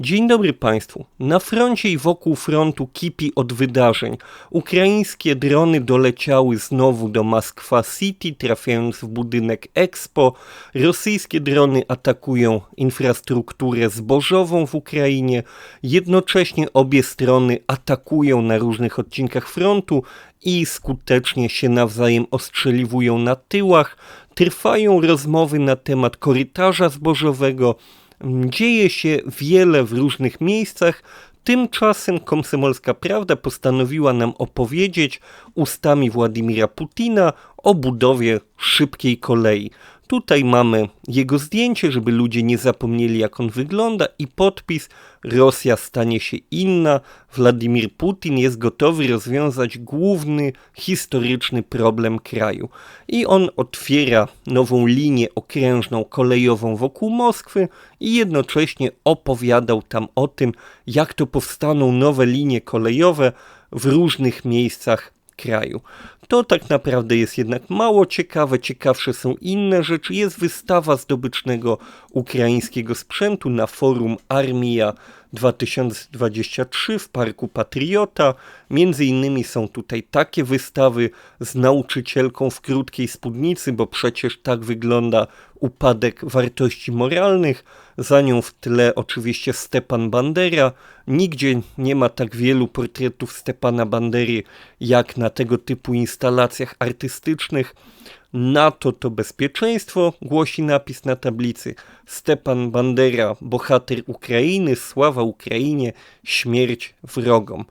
Dzień dobry Państwu. Na froncie i wokół frontu kipi od wydarzeń. Ukraińskie drony doleciały znowu do Moskwa City, trafiając w budynek Expo. Rosyjskie drony atakują infrastrukturę zbożową w Ukrainie. Jednocześnie obie strony atakują na różnych odcinkach frontu i skutecznie się nawzajem ostrzeliwują na tyłach. Trwają rozmowy na temat korytarza zbożowego. Dzieje się wiele w różnych miejscach. Tymczasem Komsomolska Prawda postanowiła nam opowiedzieć ustami Władimira Putina o budowie szybkiej kolei. Tutaj mamy jego zdjęcie, żeby ludzie nie zapomnieli, jak on wygląda, i podpis: Rosja stanie się inna. Władimir Putin jest gotowy rozwiązać główny historyczny problem kraju. I on otwiera nową linię okrężną kolejową wokół Moskwy i jednocześnie opowiadał tam o tym, jak to powstaną nowe linie kolejowe w różnych miejscach kraju. To tak naprawdę jest jednak mało ciekawe, ciekawsze są inne rzeczy. Jest wystawa zdobycznego ukraińskiego sprzętu na forum Armia 2023 w Parku Patriota. Między innymi są tutaj takie wystawy z nauczycielką w krótkiej spódnicy, bo przecież tak wygląda upadek wartości moralnych. Za nią w tle oczywiście Stepan Bandera. Nigdzie nie ma tak wielu portretów Stepana Bandery jak na tego typu instalacjach artystycznych. NATO to bezpieczeństwo, głosi napis na tablicy. Stepan Bandera, bohater Ukrainy, sława Ukrainie, śmierć wrogom.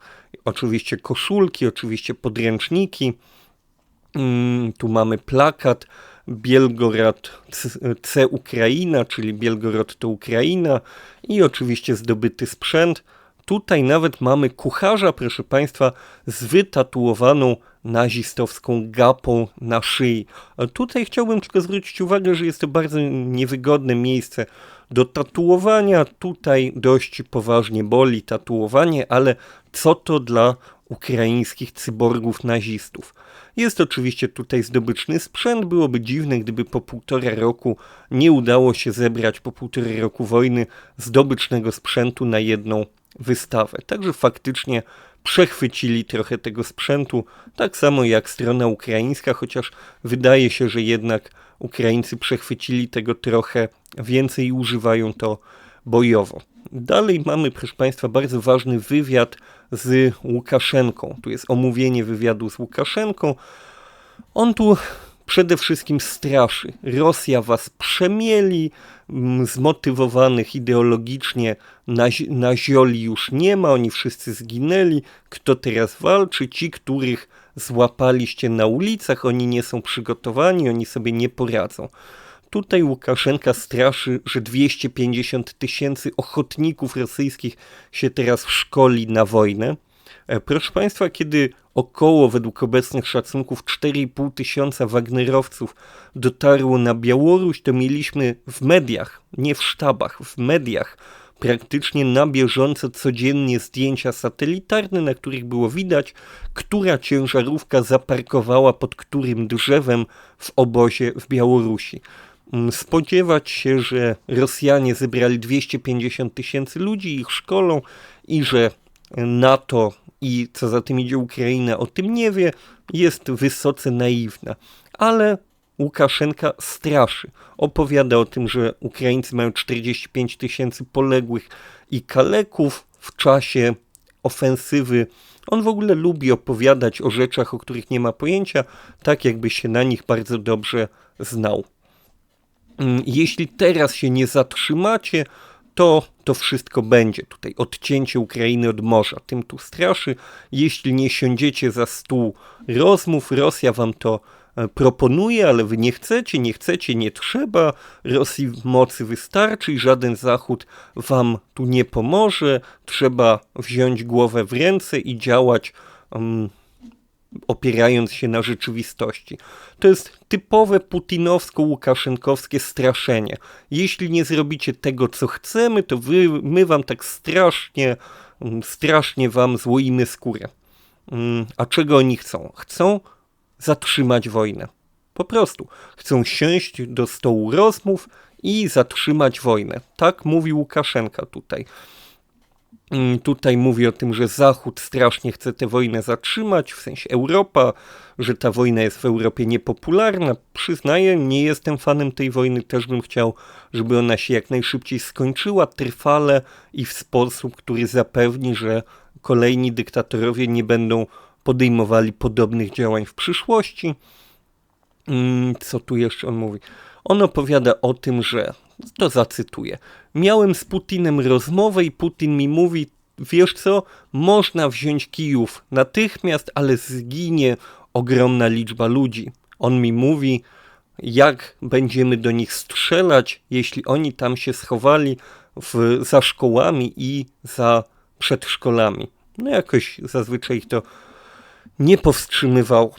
Oczywiście koszulki, oczywiście podręczniki. Mm, tu mamy plakat. Bielgorod C Ukraina, czyli Bielgorod to Ukraina i oczywiście zdobyty sprzęt. Tutaj nawet mamy kucharza, proszę Państwa, z wytatuowaną nazistowską gapą na szyi. Tutaj chciałbym tylko zwrócić uwagę, że jest to bardzo niewygodne miejsce do tatuowania. Tutaj dość poważnie boli tatuowanie, ale co to dla ukraińskich cyborgów nazistów? Jest oczywiście tutaj zdobyczny sprzęt. Byłoby dziwne, gdyby po półtora roku nie udało się zebrać po półtora roku wojny zdobycznego sprzętu na jedną wystawę. Także faktycznie przechwycili trochę tego sprzętu, tak samo jak strona ukraińska, chociaż wydaje się, że jednak Ukraińcy przechwycili tego trochę więcej i używają to bojowo. Dalej mamy, proszę Państwa, bardzo ważny wywiad z Łukaszenką. Tu jest omówienie wywiadu z Łukaszenką. On tu przede wszystkim straszy. Rosja was przemieli, zmotywowanych ideologicznie na, zioli już nie ma, oni wszyscy zginęli. Kto teraz walczy? Ci, których złapaliście na ulicach, oni nie są przygotowani, oni sobie nie poradzą. Tutaj Łukaszenka straszy, że 250 tysięcy ochotników rosyjskich się teraz szkoli na wojnę. E, proszę Państwa, kiedy około, według obecnych szacunków, 4,5 tysiąca Wagnerowców dotarło na Białoruś, to mieliśmy w mediach, nie w sztabach, w mediach praktycznie na bieżąco codziennie zdjęcia satelitarne, na których było widać, która ciężarówka zaparkowała pod którym drzewem w obozie w Białorusi. Mm, spodziewać się, że Rosjanie zebrali 250 tysięcy ludzi, ich szkolą i że NATO i co za tym idzie Ukraina o tym nie wie, jest wysoce naiwna. Ale Łukaszenka straszy. Opowiada o tym, że Ukraińcy mają 45 tysięcy poległych i kaleków w czasie ofensywy. On w ogóle lubi opowiadać o rzeczach, o których nie ma pojęcia, tak jakby się na nich bardzo dobrze znał. Mm, jeśli teraz się nie zatrzymacie, to to wszystko będzie. Tutaj odcięcie Ukrainy od morza. Tym tu straszy. Jeśli nie siądziecie za stół rozmów, Rosja wam to e, proponuje, ale wy nie chcecie, nie chcecie, nie trzeba. Rosji mocy wystarczy i żaden Zachód wam tu nie pomoże. Trzeba wziąć głowę w ręce i działać um, opierając się na rzeczywistości. To jest typowe putinowsko-łukaszenkowskie straszenie. Jeśli nie zrobicie tego, co chcemy, to wy, my wam tak strasznie, mm, strasznie wam złoimy skórę. Mm, a czego oni chcą? Chcą zatrzymać wojnę. Po prostu. Chcą siąść do stołu rozmów i zatrzymać wojnę. Tak mówi Łukaszenka tutaj. Mm, tutaj mówi o tym, że Zachód strasznie chce tę wojnę zatrzymać, w sensie Europa, że ta wojna jest w Europie niepopularna. Przyznaję, nie jestem fanem tej wojny, też bym chciał, żeby ona się jak najszybciej skończyła, trwale i w sposób, który zapewni, że kolejni dyktatorowie nie będą podejmowali podobnych działań w przyszłości. Mm, co tu jeszcze on mówi? On opowiada o tym, że, to zacytuję, miałem z Putinem rozmowę i Putin mi mówi, wiesz co, można wziąć Kijów natychmiast, ale zginie ogromna liczba ludzi. On mi mówi, jak będziemy do nich strzelać, jeśli oni tam się schowali w, za szkołami i za przedszkolami. No jakoś zazwyczaj to nie powstrzymywało.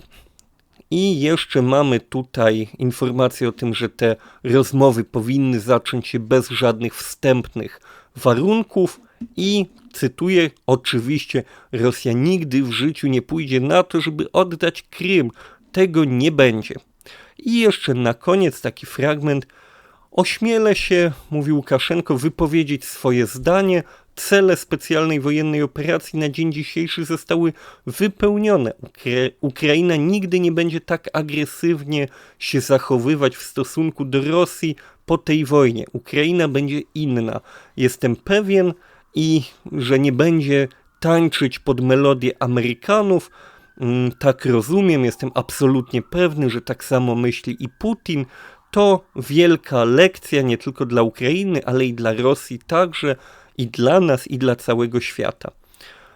I jeszcze mamy tutaj informację o tym, że te rozmowy powinny zacząć się bez żadnych wstępnych warunków i cytuję, oczywiście Rosja nigdy w życiu nie pójdzie na to, żeby oddać Krym. Tego nie będzie. I jeszcze na koniec taki fragment. Ośmielę się, mówi Łukaszenko, wypowiedzieć swoje zdanie cele specjalnej wojennej operacji na dzień dzisiejszy zostały wypełnione. Ukraina nigdy nie będzie tak agresywnie się zachowywać w stosunku do Rosji po tej wojnie. Ukraina będzie inna. Jestem pewien i że nie będzie tańczyć pod melodię Amerykanów. Mm, tak rozumiem, jestem absolutnie pewny, że tak samo myśli i Putin. To wielka lekcja nie tylko dla Ukrainy, ale i dla Rosji także i dla nas, i dla całego świata.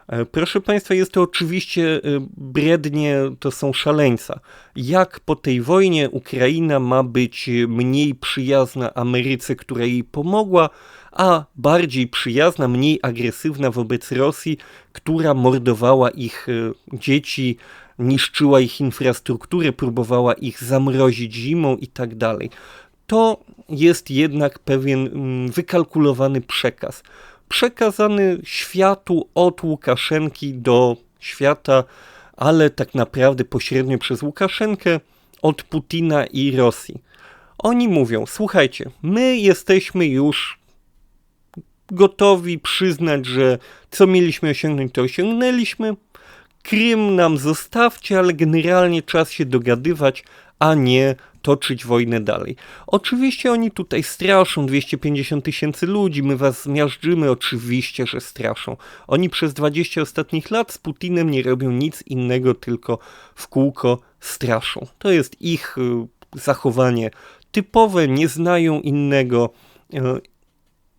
E, proszę Państwa, jest to oczywiście e, brednie, to są szaleńca. Jak po tej wojnie Ukraina ma być mniej przyjazna Ameryce, która jej pomogła, a bardziej przyjazna, mniej agresywna wobec Rosji, która mordowała ich e, dzieci, niszczyła ich infrastrukturę, próbowała ich zamrozić zimą i tak dalej. To jest jednak pewien mm, wykalkulowany przekaz przekazany światu od Łukaszenki do świata, ale tak naprawdę pośrednio przez Łukaszenkę od Putina i Rosji. Oni mówią: Słuchajcie, my jesteśmy już gotowi przyznać, że co mieliśmy osiągnąć, to osiągnęliśmy. Krym nam zostawcie, ale generalnie czas się dogadywać, a nie toczyć wojnę dalej. Oczywiście oni tutaj straszą 250 tysięcy ludzi, my was zmiażdżymy, oczywiście, że straszą. Oni przez 20 ostatnich lat z Putinem nie robią nic innego, tylko w kółko straszą. To jest ich y, zachowanie typowe, nie znają innego y,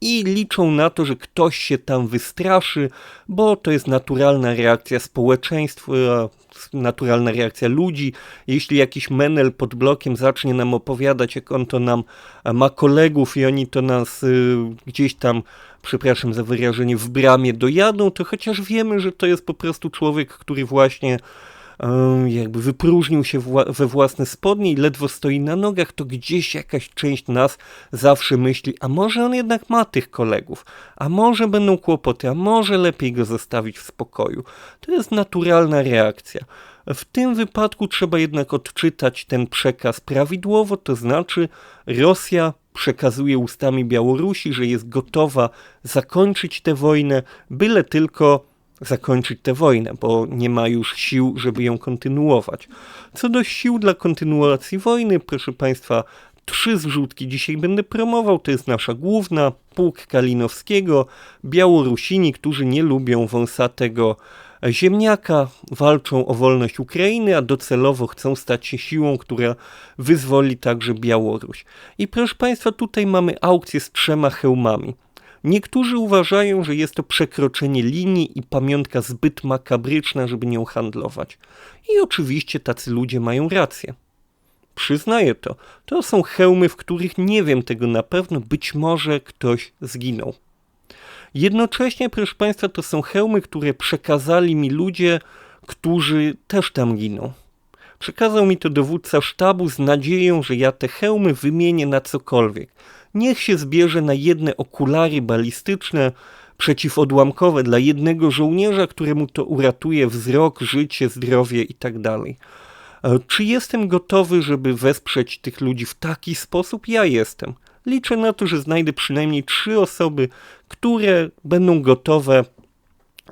i liczą na to, że ktoś się tam wystraszy, bo to jest naturalna reakcja społeczeństwa, naturalna reakcja ludzi. Jeśli jakiś menel pod blokiem zacznie nam opowiadać, jak on to nam ma kolegów i oni to nas y, gdzieś tam, przepraszam za wyrażenie, w bramie dojadą, to chociaż wiemy, że to jest po prostu człowiek, który właśnie jakby wypróżnił się we własne spodnie i ledwo stoi na nogach, to gdzieś jakaś część nas zawsze myśli, a może on jednak ma tych kolegów, a może będą kłopoty, a może lepiej go zostawić w spokoju. To jest naturalna reakcja. W tym wypadku trzeba jednak odczytać ten przekaz prawidłowo, to znaczy Rosja przekazuje ustami Białorusi, że jest gotowa zakończyć tę wojnę, byle tylko zakończyć tę wojnę, bo nie ma już sił, żeby ją kontynuować. Co do sił dla kontynuacji wojny, proszę Państwa, trzy zrzutki dzisiaj będę promował. To jest nasza główna, pułk Kalinowskiego, Białorusini, którzy nie lubią wąsatego ziemniaka, walczą o wolność Ukrainy, a docelowo chcą stać się siłą, która wyzwoli także Białoruś. I proszę Państwa, tutaj mamy aukcję z trzema hełmami. Niektórzy uważają, że jest to przekroczenie linii i pamiątka zbyt makabryczna, żeby nią handlować. I oczywiście tacy ludzie mają rację. Przyznaję to. To są hełmy, w których nie wiem tego na pewno, być może ktoś zginął. Jednocześnie, proszę Państwa, to są hełmy, które przekazali mi ludzie, którzy też tam giną. Przekazał mi to dowódca sztabu z nadzieją, że ja te hełmy wymienię na cokolwiek niech się zbierze na jedne okulary balistyczne przeciwodłamkowe dla jednego żołnierza, któremu to uratuje wzrok, życie, zdrowie itd. Tak czy jestem gotowy, żeby wesprzeć tych ludzi w taki sposób? Ja jestem. Liczę na to, że znajdę przynajmniej trzy osoby, które będą gotowe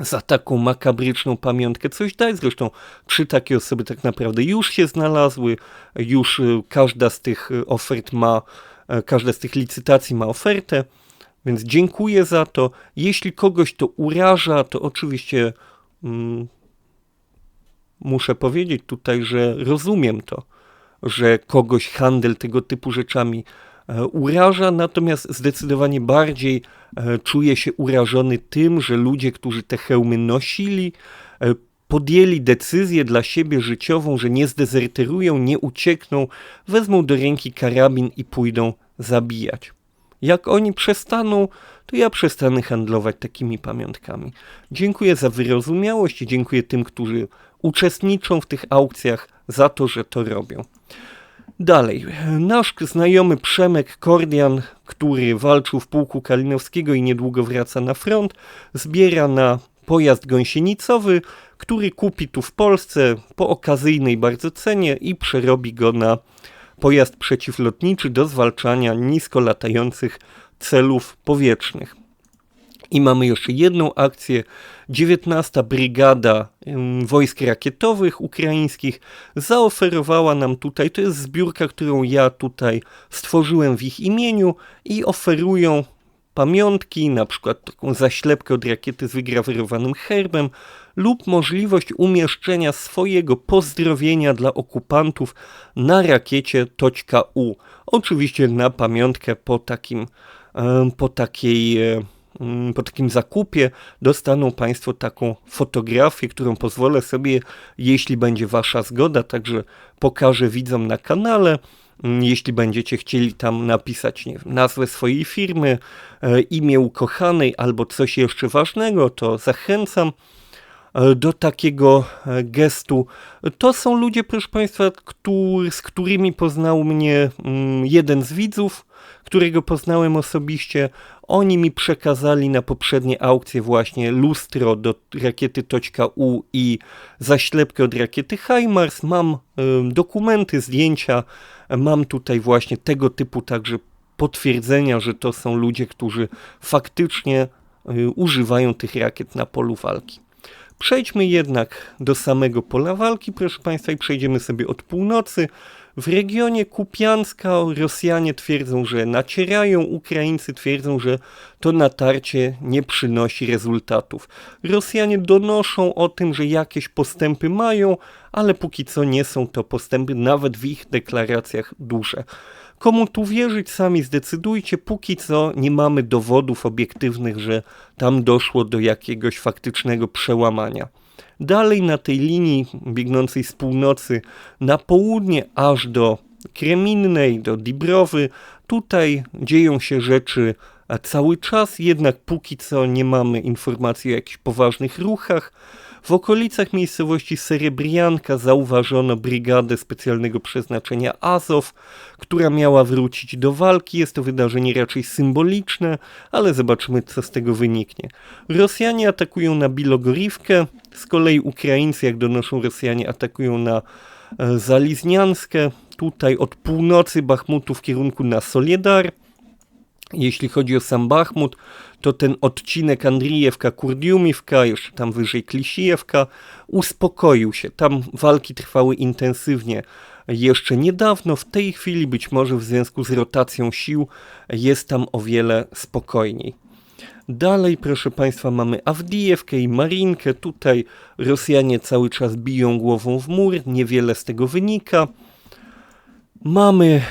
za taką makabryczną pamiątkę coś dać. Zresztą trzy takie osoby tak naprawdę już się znalazły, już y, każda z tych y, ofert ma, każda z tych licytacji ma ofertę, więc dziękuję za to. Jeśli kogoś to uraża, to oczywiście mm, muszę powiedzieć tutaj, że rozumiem to, że kogoś handel tego typu rzeczami E, uraża, natomiast zdecydowanie bardziej e, czuje się urażony tym, że ludzie, którzy te hełmy nosili, e, podjęli decyzję dla siebie życiową, że nie zdezerterują, nie uciekną, wezmą do ręki karabin i pójdą zabijać. Jak oni przestaną, to ja przestanę handlować takimi pamiątkami. Dziękuję za wyrozumiałość i dziękuję tym, którzy uczestniczą w tych aukcjach, za to, że to robią. Dalej, nasz znajomy Przemek Kordian, który walczył w pułku Kalinowskiego i niedługo wraca na front, zbiera na pojazd gąsienicowy, który kupi tu w Polsce po okazyjnej bardzo cenie i przerobi go na pojazd przeciwlotniczy do zwalczania nisko latających celów powietrznych. I mamy jeszcze jedną akcję. 19. Brygada Wojsk Rakietowych Ukraińskich zaoferowała nam tutaj, to jest zbiórka, którą ja tutaj stworzyłem w ich imieniu i oferują pamiątki, na przykład taką zaślepkę od rakiety z wygrawerowanym herbem lub możliwość umieszczenia swojego pozdrowienia dla okupantów na rakiecie .u. Oczywiście na pamiątkę po takim, po takiej e, Mm, po takim zakupie dostaną Państwo taką fotografię, którą pozwolę sobie, jeśli będzie Wasza zgoda, także pokażę widzom na kanale. Mm, jeśli będziecie chcieli tam napisać nie wiem, nazwę swojej firmy, e, imię ukochanej albo coś jeszcze ważnego, to zachęcam do takiego e, gestu. To są ludzie, proszę Państwa, który, z którymi poznał mnie mm, jeden z widzów, którego poznałem osobiście. Oni mi przekazali na poprzednie aukcje właśnie lustro do rakiety .u i zaślepkę od rakiety HIMARS. Mam y, dokumenty, zdjęcia, mam tutaj właśnie tego typu także potwierdzenia, że to są ludzie, którzy faktycznie używają tych rakiet na polu walki. Przejdźmy jednak do samego pola walki, proszę Państwa, i przejdziemy sobie od północy. W regionie Kupianska Rosjanie twierdzą, że nacierają, Ukraińcy twierdzą, że to natarcie nie przynosi rezultatów. Rosjanie donoszą o tym, że jakieś postępy mają, ale póki co nie są to postępy nawet w ich deklaracjach duże. Komu tu wierzyć, sami zdecydujcie. Póki co nie mamy dowodów obiektywnych, że tam doszło do jakiegoś faktycznego przełamania. Dalej na tej linii biegnącej z północy na południe aż do Kreminnej, do Dibrowy, tutaj dzieją się rzeczy cały czas, jednak póki co nie mamy informacji o jakichś poważnych ruchach. W okolicach miejscowości Serebrianka zauważono brygadę specjalnego przeznaczenia Azow, która miała wrócić do walki. Jest to wydarzenie raczej symboliczne, ale zobaczymy co z tego wyniknie. Rosjanie atakują na Bilogorivkę, z kolei Ukraińcy, jak donoszą Rosjanie, atakują na e, Zaliznianskę, tutaj od północy Bachmutu w kierunku na Soliedar. Jeśli chodzi o sam Bachmut, to ten odcinek Andrijewka, Kurdiumiwka, jeszcze tam wyżej Klisijewka, uspokoił się. Tam walki trwały intensywnie jeszcze niedawno. W tej chwili, być może w związku z rotacją sił, jest tam o wiele spokojniej. Dalej, proszę Państwa, mamy Awdijewkę i Marinkę. Tutaj Rosjanie cały czas biją głową w mur, niewiele z tego wynika. Mamy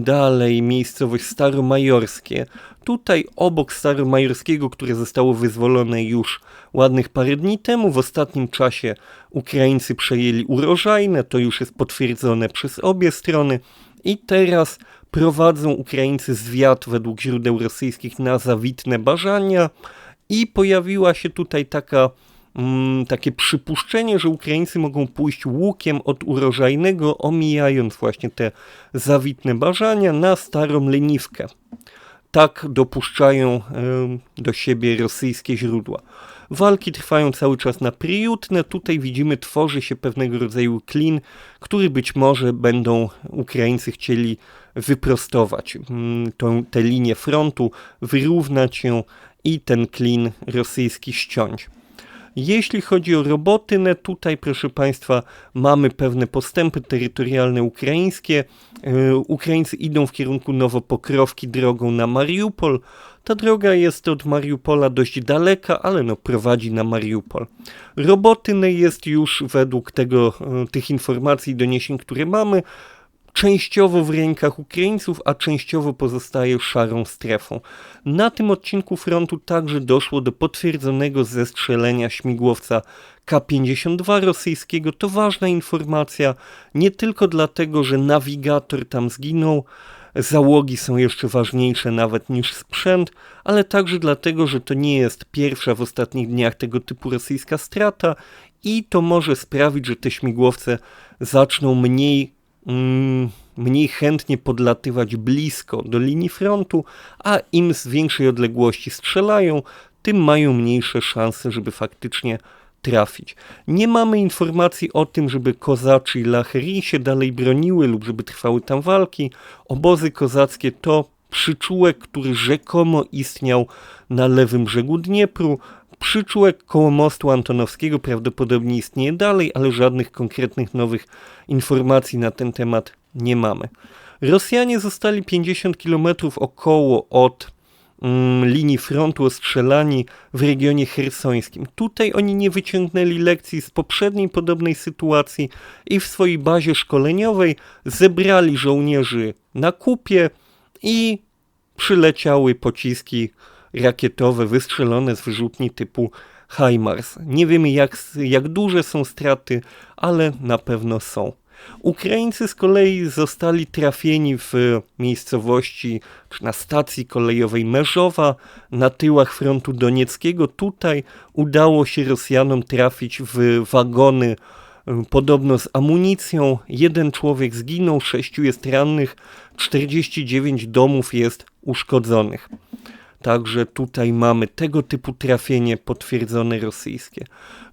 dalej miejscowość Staromajorskie. Tutaj obok Staromajorskiego, które zostało wyzwolone już ładnych parę dni temu, w ostatnim czasie Ukraińcy przejęli urożajne, to już jest potwierdzone przez obie strony i teraz prowadzą Ukraińcy zwiat według źródeł rosyjskich na zawitne bażania i pojawiła się tutaj taka takie przypuszczenie, że Ukraińcy mogą pójść łukiem od urożajnego, omijając właśnie te zawitne bażania na starą leniwkę. Tak dopuszczają do siebie rosyjskie źródła. Walki trwają cały czas na Priutne. Tutaj widzimy, tworzy się pewnego rodzaju klin, który być może będą Ukraińcy chcieli wyprostować tą, tę linię frontu, wyrównać ją i ten klin rosyjski ściąć. Jeśli chodzi o robotynę, tutaj proszę Państwa mamy pewne postępy terytorialne ukraińskie. E, Ukraińcy idą w kierunku Nowopokrowki drogą na Mariupol. Ta droga jest od Mariupola dość daleka, ale no prowadzi na Mariupol. Robotynę jest już według tego, e, tych informacji i doniesień, które mamy, częściowo w rękach Ukraińców, a częściowo pozostaje szarą strefą. Na tym odcinku frontu także doszło do potwierdzonego zestrzelenia śmigłowca K-52 rosyjskiego. To ważna informacja, nie tylko dlatego, że nawigator tam zginął, załogi są jeszcze ważniejsze nawet niż sprzęt, ale także dlatego, że to nie jest pierwsza w ostatnich dniach tego typu rosyjska strata i to może sprawić, że te śmigłowce zaczną mniej mniej chętnie podlatywać blisko do linii frontu, a im z większej odległości strzelają, tym mają mniejsze szanse, żeby faktycznie trafić. Nie mamy informacji o tym, żeby kozaczy i lacherii się dalej broniły lub żeby trwały tam walki. Obozy kozackie to przyczółek, który rzekomo istniał na lewym brzegu Dniepru. Przyczółek koło mostu Antonowskiego prawdopodobnie istnieje dalej, ale żadnych konkretnych nowych informacji na ten temat nie mamy. Rosjanie zostali 50 km około od mm, linii frontu ostrzelani w regionie hersońskim. Tutaj oni nie wyciągnęli lekcji z poprzedniej podobnej sytuacji i w swojej bazie szkoleniowej zebrali żołnierzy na kupie i przyleciały pociski rakietowe wystrzelone z wyrzutni typu HIMARS. Nie wiemy jak, jak duże są straty, ale na pewno są. Ukraińcy z kolei zostali trafieni w miejscowości, czy na stacji kolejowej Merzowa, na tyłach frontu donieckiego. Tutaj udało się Rosjanom trafić w wagony podobno z amunicją. Jeden człowiek zginął, sześciu jest rannych, 49 domów jest uszkodzonych. Także tutaj mamy tego typu trafienie potwierdzone rosyjskie.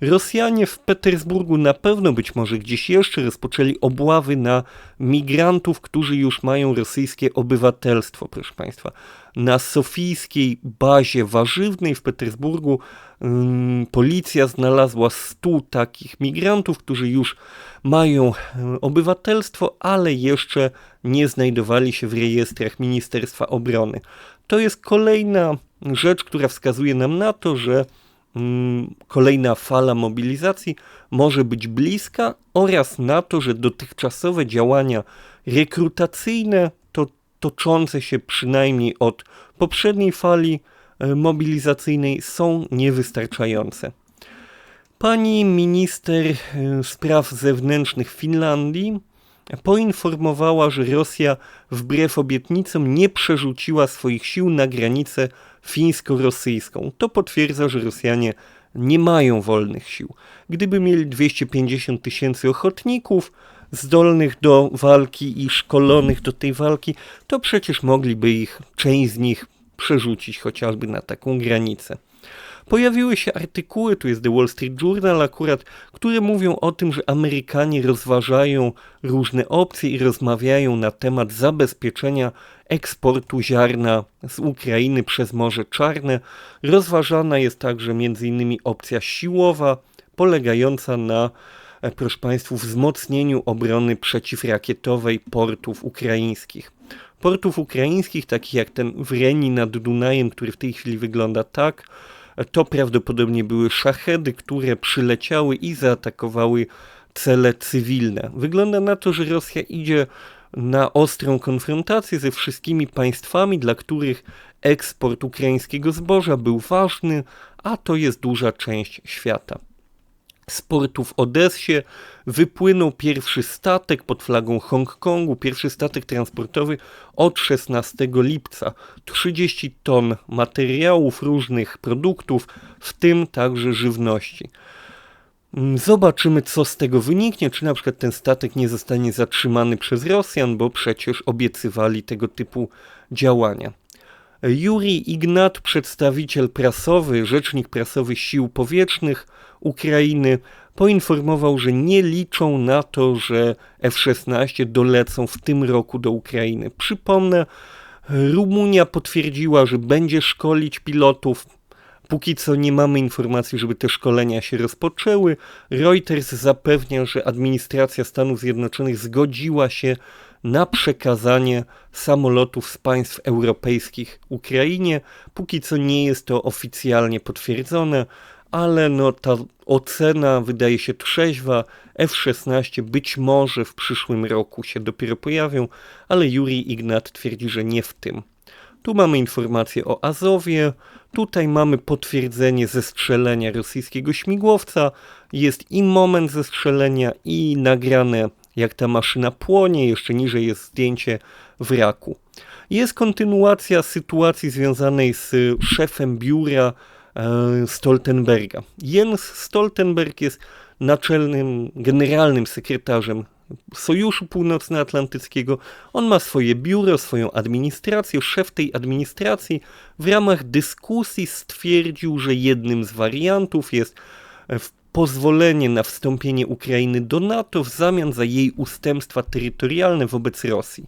Rosjanie w Petersburgu na pewno być może gdzieś jeszcze rozpoczęli obławy na migrantów, którzy już mają rosyjskie obywatelstwo, proszę Państwa. Na sofijskiej bazie warzywnej w Petersburgu um, policja znalazła 100 takich migrantów, którzy już mają um, obywatelstwo, ale jeszcze nie znajdowali się w rejestrach Ministerstwa Obrony. To jest kolejna rzecz, która wskazuje nam na to, że mm, kolejna fala mobilizacji może być bliska oraz na to, że dotychczasowe działania rekrutacyjne, to toczące się przynajmniej od poprzedniej fali e, mobilizacyjnej, są niewystarczające. Pani minister e, spraw zewnętrznych Finlandii poinformowała, że Rosja wbrew obietnicom nie przerzuciła swoich sił na granicę fińsko-rosyjską. To potwierdza, że Rosjanie nie mają wolnych sił. Gdyby mieli 250 tysięcy ochotników, zdolnych do walki i szkolonych do tej walki, to przecież mogliby ich, część z nich przerzucić chociażby na taką granicę. Pojawiły się artykuły, tu jest The Wall Street Journal akurat, które mówią o tym, że Amerykanie rozważają różne opcje i rozmawiają na temat zabezpieczenia eksportu ziarna z Ukrainy przez Morze Czarne. Rozważana jest także m.in. opcja siłowa, polegająca na e, proszę Państwa, wzmocnieniu obrony przeciwrakietowej portów ukraińskich. Portów ukraińskich, takich jak ten w Reni nad Dunajem, który w tej chwili wygląda tak, to prawdopodobnie były szachedy, które przyleciały i zaatakowały cele cywilne. Wygląda na to, że Rosja idzie na ostrą konfrontację ze wszystkimi państwami, dla których eksport ukraińskiego zboża był ważny, a to jest duża część świata z portu w Odessie wypłynął pierwszy statek pod flagą Hongkongu, pierwszy statek transportowy od 16 lipca. 30 ton materiałów, różnych produktów, w tym także żywności. Mm, zobaczymy, co z tego wyniknie, czy na przykład ten statek nie zostanie zatrzymany przez Rosjan, bo przecież obiecywali tego typu działania. Juri Ignat, przedstawiciel prasowy, rzecznik prasowy Sił Powietrznych Ukrainy, poinformował, że nie liczą na to, że F-16 dolecą w tym roku do Ukrainy. Przypomnę, Rumunia potwierdziła, że będzie szkolić pilotów. Póki co nie mamy informacji, żeby te szkolenia się rozpoczęły. Reuters zapewnia, że administracja Stanów Zjednoczonych zgodziła się na przekazanie samolotów z państw europejskich Ukrainie. Póki co nie jest to oficjalnie potwierdzone, ale no ta ocena wydaje się trzeźwa. F-16 być może w przyszłym roku się dopiero pojawią, ale Juri Ignat twierdzi, że nie w tym. Tu mamy informację o Azowie, tutaj mamy potwierdzenie zestrzelenia rosyjskiego śmigłowca, jest i moment zestrzelenia i nagrane jak ta maszyna płonie, jeszcze niżej jest zdjęcie wraku. Jest kontynuacja sytuacji związanej z szefem biura e, Stoltenberga. Jens Stoltenberg jest naczelnym, generalnym sekretarzem Sojuszu Północnoatlantyckiego. On ma swoje biuro, swoją administrację. Szef tej administracji w ramach dyskusji stwierdził, że jednym z wariantów jest pozwolenie na wstąpienie Ukrainy do NATO w zamian za jej ustępstwa terytorialne wobec Rosji.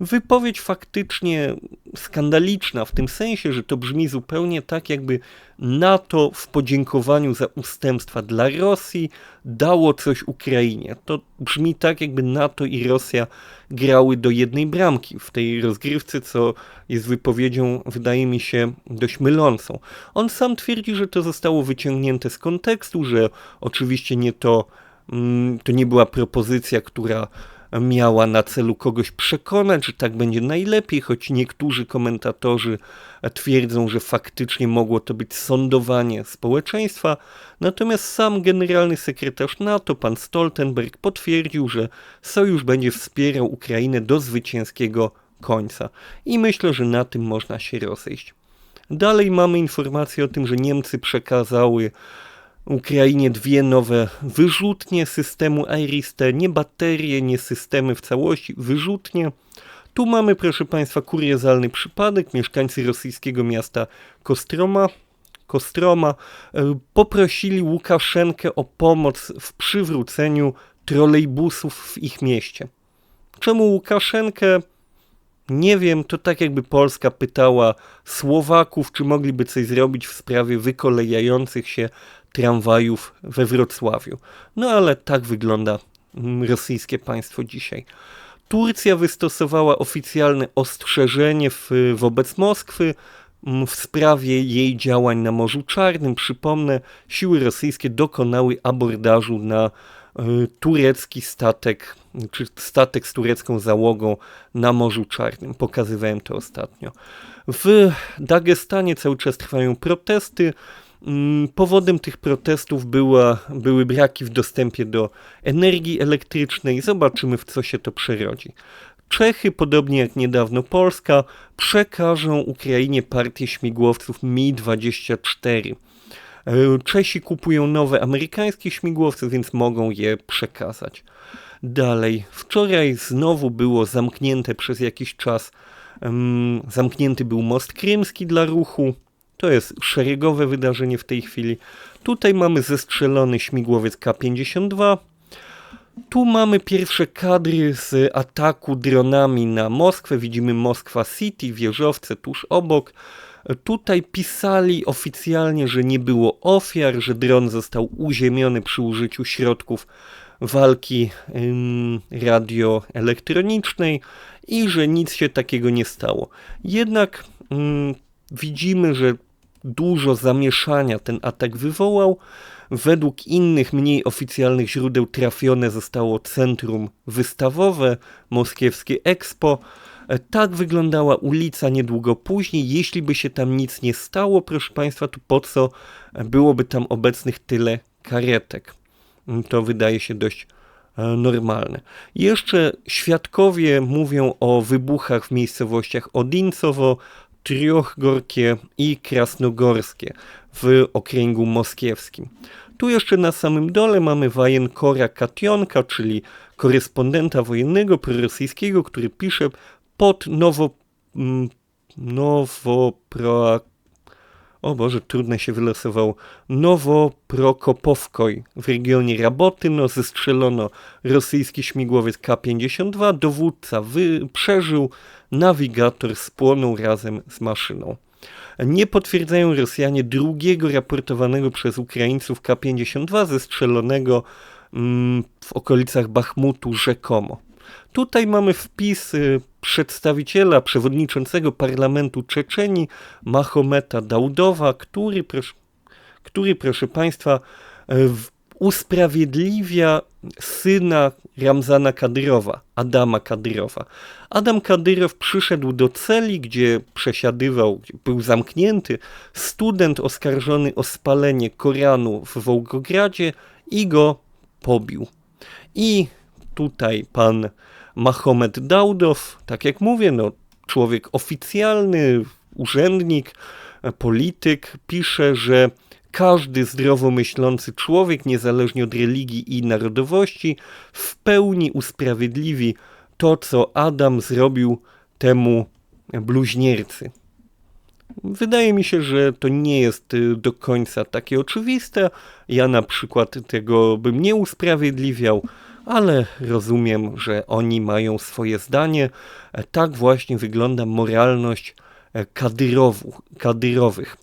Wypowiedź faktycznie skandaliczna w tym sensie, że to brzmi zupełnie tak, jakby NATO w podziękowaniu za ustępstwa dla Rosji dało coś Ukrainie. To brzmi tak, jakby NATO i Rosja grały do jednej bramki w tej rozgrywce, co jest wypowiedzią, wydaje mi się, dość mylącą. On sam twierdzi, że to zostało wyciągnięte z kontekstu, że oczywiście nie to, mm, to nie była propozycja, która miała na celu kogoś przekonać, że tak będzie najlepiej, choć niektórzy komentatorzy twierdzą, że faktycznie mogło to być sądowanie społeczeństwa. Natomiast sam generalny sekretarz NATO, pan Stoltenberg, potwierdził, że sojusz będzie wspierał Ukrainę do zwycięskiego końca. I myślę, że na tym można się rozejść. Dalej mamy informację o tym, że Niemcy przekazały Ukrainie dwie nowe wyrzutnie systemu Iris-T, nie baterie, nie systemy w całości, wyrzutnie. Tu mamy, proszę Państwa, kuriozalny przypadek. Mieszkańcy rosyjskiego miasta Kostroma, Kostroma e, poprosili Łukaszenkę o pomoc w przywróceniu trolejbusów w ich mieście. Czemu Łukaszenkę? Nie wiem, to tak jakby Polska pytała Słowaków, czy mogliby coś zrobić w sprawie wykolejających się tramwajów we Wrocławiu. No ale tak wygląda mm, rosyjskie państwo dzisiaj. Turcja wystosowała oficjalne ostrzeżenie w, wobec Moskwy mm, w sprawie jej działań na Morzu Czarnym. Przypomnę, siły rosyjskie dokonały abordażu na y, turecki statek, czy statek z turecką załogą na Morzu Czarnym. Pokazywałem to ostatnio. W Dagestanie cały czas trwają protesty. Mm, powodem tych protestów była, były braki w dostępie do energii elektrycznej. Zobaczymy, w co się to przerodzi. Czechy, podobnie jak niedawno Polska, przekażą Ukrainie partię śmigłowców Mi-24. E, Czesi kupują nowe amerykańskie śmigłowce, więc mogą je przekazać. Dalej, wczoraj znowu było zamknięte przez jakiś czas, um, zamknięty był most krymski dla ruchu. To jest szeregowe wydarzenie w tej chwili. Tutaj mamy zestrzelony śmigłowiec K-52. Tu mamy pierwsze kadry z ataku dronami na Moskwę. Widzimy Moskwa City, wieżowce tuż obok. Tutaj pisali oficjalnie, że nie było ofiar, że dron został uziemiony przy użyciu środków walki ym, radioelektronicznej i że nic się takiego nie stało. Jednak ym, widzimy, że dużo zamieszania ten atak wywołał. Według innych, mniej oficjalnych źródeł trafione zostało centrum wystawowe, moskiewskie Expo. E, tak wyglądała ulica niedługo później. Jeśli by się tam nic nie stało, proszę Państwa, to po co byłoby tam obecnych tyle karetek? Mm, to wydaje się dość e, normalne. Jeszcze świadkowie mówią o wybuchach w miejscowościach Odincowo, Triochgorkie i Krasnogorskie w okręgu moskiewskim. Tu jeszcze na samym dole mamy Wajenkora Kationka, czyli korespondenta wojennego prorosyjskiego, który pisze pod nowo, mm, nowopro, o Boże, trudne się wylosował, Nowoprokopowkoj w regionie Rabotyno zestrzelono rosyjski śmigłowiec K-52, dowódca wy, przeżył, nawigator spłonął razem z maszyną. Nie potwierdzają Rosjanie drugiego raportowanego przez Ukraińców K-52 zestrzelonego mm, w okolicach Bachmutu rzekomo. Tutaj mamy wpis y, przedstawiciela, przewodniczącego parlamentu Czeczenii, Mahometa Daudowa, który, proszę, który, proszę Państwa, y, usprawiedliwia syna Ramzana Kadyrowa, Adama Kadyrowa. Adam Kadyrow przyszedł do celi, gdzie przesiadywał, był zamknięty student oskarżony o spalenie Koranu w Wołgogradzie i go pobił. I tutaj pan Mahomet Daudow, tak jak mówię, no, człowiek oficjalny, urzędnik, polityk, pisze, że każdy zdrowo myślący człowiek, niezależnie od religii i narodowości, w pełni usprawiedliwi to, co Adam zrobił temu bluźniercy. Wydaje mi się, że to nie jest y, do końca takie oczywiste. Ja na przykład tego bym nie usprawiedliwiał, ale rozumiem, że oni mają swoje zdanie. Tak właśnie wygląda moralność e, kadyrowych.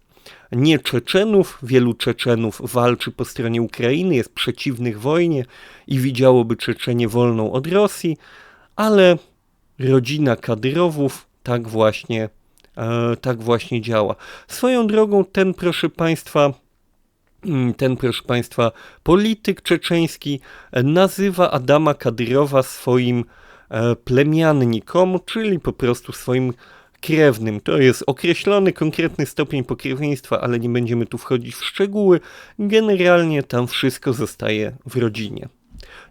Nie Czeczenów, wielu Czeczenów walczy po stronie Ukrainy, jest przeciwnych wojnie i widziałoby Czeczenie wolną od Rosji, ale rodzina Kadyrowów tak właśnie, e, tak właśnie działa. Swoją drogą ten, proszę Państwa, ten, proszę Państwa, polityk czeczeński nazywa Adama Kadyrowa swoim e, plemiannikom, czyli po prostu swoim krewnym. To jest określony konkretny stopień pokrewieństwa, ale nie będziemy tu wchodzić w szczegóły. Generalnie tam wszystko zostaje w rodzinie.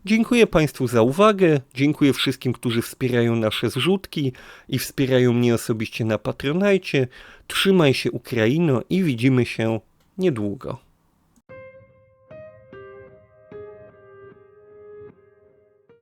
Dziękuję Państwu za uwagę, dziękuję wszystkim, którzy wspierają nasze zrzutki i wspierają mnie osobiście na Patronajcie. Trzymaj się Ukraino i widzimy się niedługo.